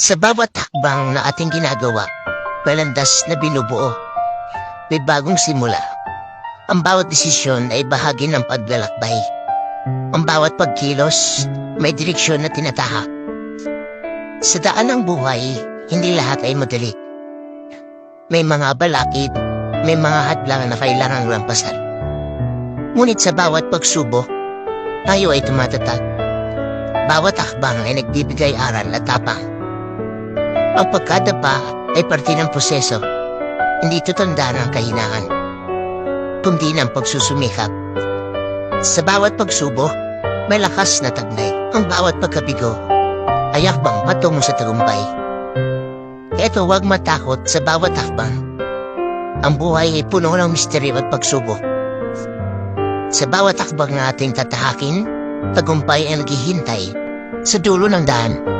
Sa bawat hakbang na ating ginagawa, palandas na binubuo, may bagong simula. Ang bawat desisyon ay bahagi ng paglalakbay. Ang bawat pagkilos, may direksyon na tinatahak. Sa daan ng buhay, hindi lahat ay madali. May mga balakid, may mga hadlang na kailangang lampasan. Ngunit sa bawat pagsubok, tayo ay tumatatag. Bawat hakbang ay nagbibigay aral at tapang. Ang pagkadapa ay parte ng proseso. Hindi ito tanda ng kahinaan, kundi ng pagsusumikap. Sa bawat pagsubok, may lakas na taglay. Ang bawat pagkabigo ay hakbang patungo sa tagumpay. Kaya huwag matakot sa bawat hakbang. Ang buhay ay puno ng misteryo at pagsubok. Sa bawat hakbang na ating tatahakin, tagumpay ay naghihintay sa dulo ng daan.